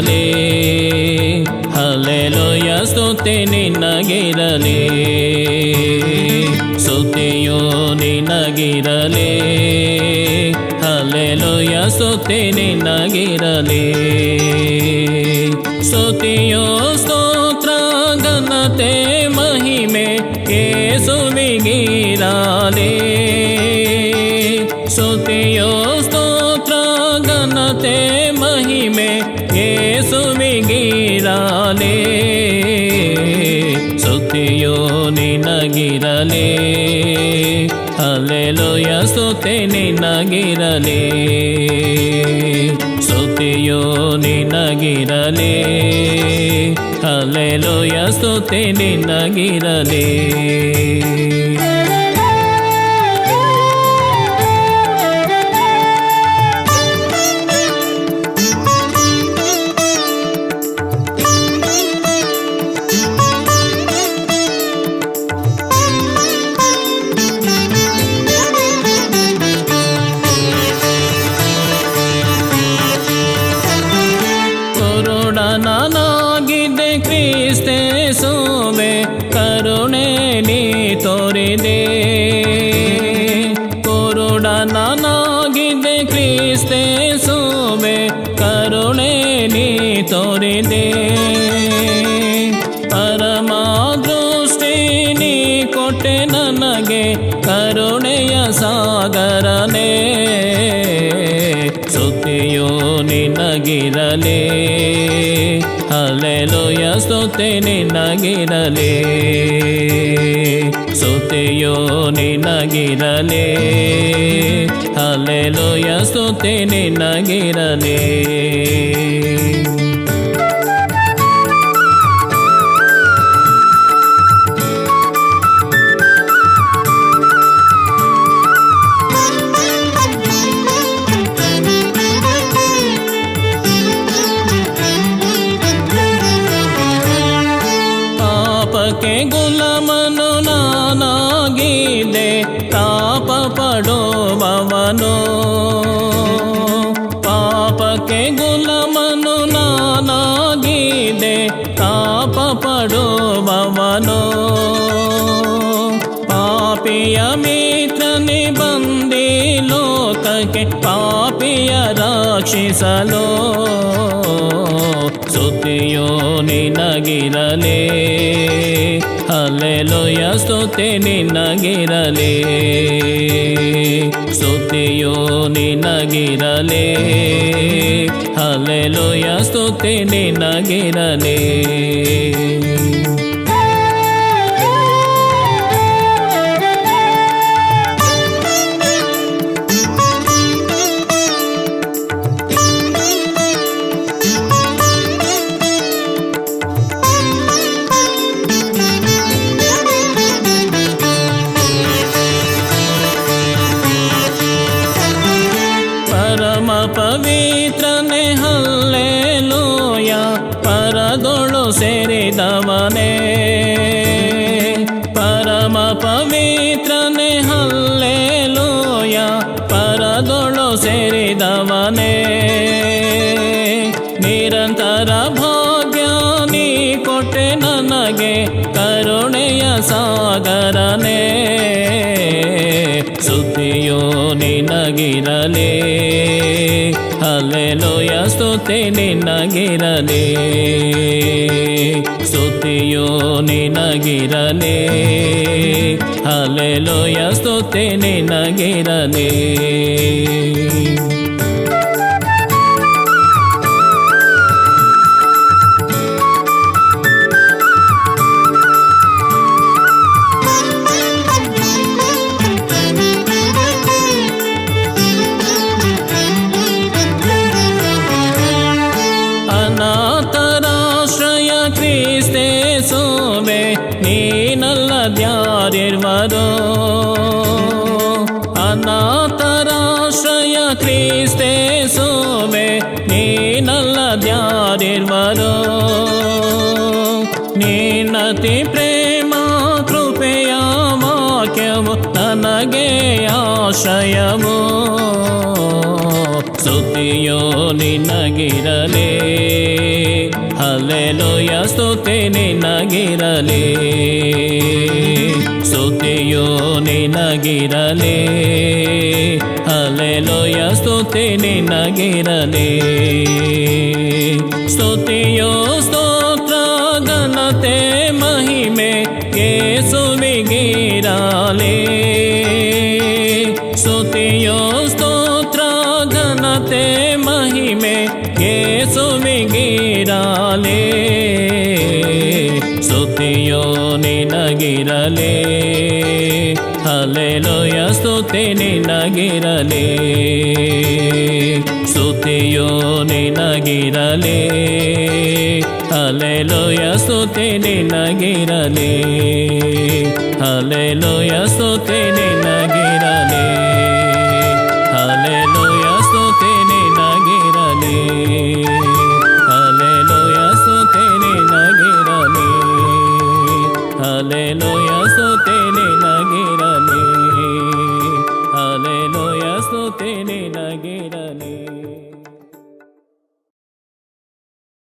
ನಿನಗಿರಲಿ hallelujah ಸ್ತುತಿ ನಿನ್ನಗಿರಲಿ ಸ್ತುತಿಯೋ ನಿನ್ನಗಿರಲಿ hallelujah ಸ್ತುತಿ ನಿನ್ನಗಿರಲಿ ಸ್ತುತಿಯೋ ಸ್ತೋತ್ರ ಘನತೆ ಮಹಿಮೆ ಕೇಸುವಿಗಿರಲಿ ಸ್ತುತಿಯೋ ಏಸುವಿಗಿರಲಿ ಸ್ತುತಿಯೋ ನಿನಗಿರಲಿ. ಅಲ್ಲೆಲೋಯ ಸ್ತುತಿ ನಿನಗಿರಲಿ. ಸುತಿಯೋ ನಿನಗಿರಲಿ. ಅಲ್ಲೆಲೋಯ ಸ್ತುತಿ ನಿನಗಿರಲಿ. ತೋರಿದೆ ಪರಮ ದೃಷ್ಟಿ ನೀ ಕೊಟ್ಟೆ ನನಗೆ ಕರುಣೆಯ ಸಾಗರನೇ. ಸ್ತುತಿಯೋ ನಿನಗಿರಲಿ ಹಲೆಲುಯ ಸ್ತುತಿ ನಿನಗಿರಲಿ. ಸ್ತುತಿಯೋ ನಿನಗಿರಲಿ ಹಲೆಲುಯ ಸ್ತುತಿ ನಿನಗಿರಲಿ. ನಾನಾಗಿದೆ ತಾಪ ಪಡುವವನು ಪಾಪಕ್ಕೆ ಗುಲಾಮನು ನಾನಾಗಿದೆ ತಾಪ ಪಡುವವನು ಪಾಪಿಯ ಮಿತ್ರನಿ ಬಂದಿ ಲೋಕಕ್ಕೆ ಪಾಪಿಯ ರಕ್ಷಿಸಲು ಸ್ತುತಿಯೋ ನಿನಗಿರಲಿ. ಅಲ್ಲೆಲೋಯ ಸ್ತುತಿ ನಿನಗಿರಲಿ. ಸ್ತುತಿಯೋ ನಿನಗಿರಲಿ. ಅಲ್ಲೆಲೋಯ ಸ್ತುತಿ ನಿನಗಿರಲಿ. ಕೊಟ್ಟೆ ನನಗೆ ಕರುಣೆಯ ಸಾಗರನೇ. ಸುದ್ದಿಯೋ ನಿನಗಿರಲಿ ಅಲ್ಲೆಲೋಯ ಸ್ತುತಿ ನಿನಗಿರಲಿ. ಸ್ತುತಿಯೋ ನಿನಗಿರಲಿ ಅಲ್ಲೆಲೋಯ ಸ್ತುತಿ ನಿನಗಿರಲಿ. ನೀನಲ್ಲ ದ್ಯಾರಿರ್ವರೋ ಅನಾಥರಾಶ್ರಯ ಕ್ರಿಸ್ತೆ ಸೋವೆ ನೀನಲ್ಲ ದ್ಯಾರಿರ್ವರೋ ನೀನತಿ ಪ್ರೇಮ ಕೃಪೆಯ ವಾಕ್ಯವು ನನಗೆ ಆಶ್ರಯವು ಸ್ತುತಿಯೋ ನಿನಗಿರಲೇ? ಹಲ್ಲೆಲೋಯ ಸ್ತುತಿ ನಿನಗಿರಲೇ? ಸ್ತುತಿಯೋ ನಿನಗಿರಲೇ? ಹಲ್ಲೆಲೋಯ ಸ್ತುತಿ ನಿನಗಿರಲೇ? ಸ್ತುತಿಯೋ ಯೇಸುವಿಗಿರಲೇ ಸ್ತುತಿಯೋ ನಿನಗಿರಲೇ. ಹಲೆಲೋಯ ಸ್ತುತಿ ನಿನಗಿರಲೇ. ಸ್ತುತಿಯೋ ನಿನಗಿರಲೇ. ಹಲೆಲೋಯ ಸ್ತುತಿ ನಿನಗಿರಲೇ. ಹಲೆಲೋಯ ಸ್ತುತಿ ನಿನಗಿರಲೇ ಹಲ್ಲೆಲೂಯ ಸ್ತುತಿ ನಿನಗಿರಲೇ ಹಲ್ಲೆಲೂಯ ಸ್ತುತಿ ನಿನಗಿರಲೇ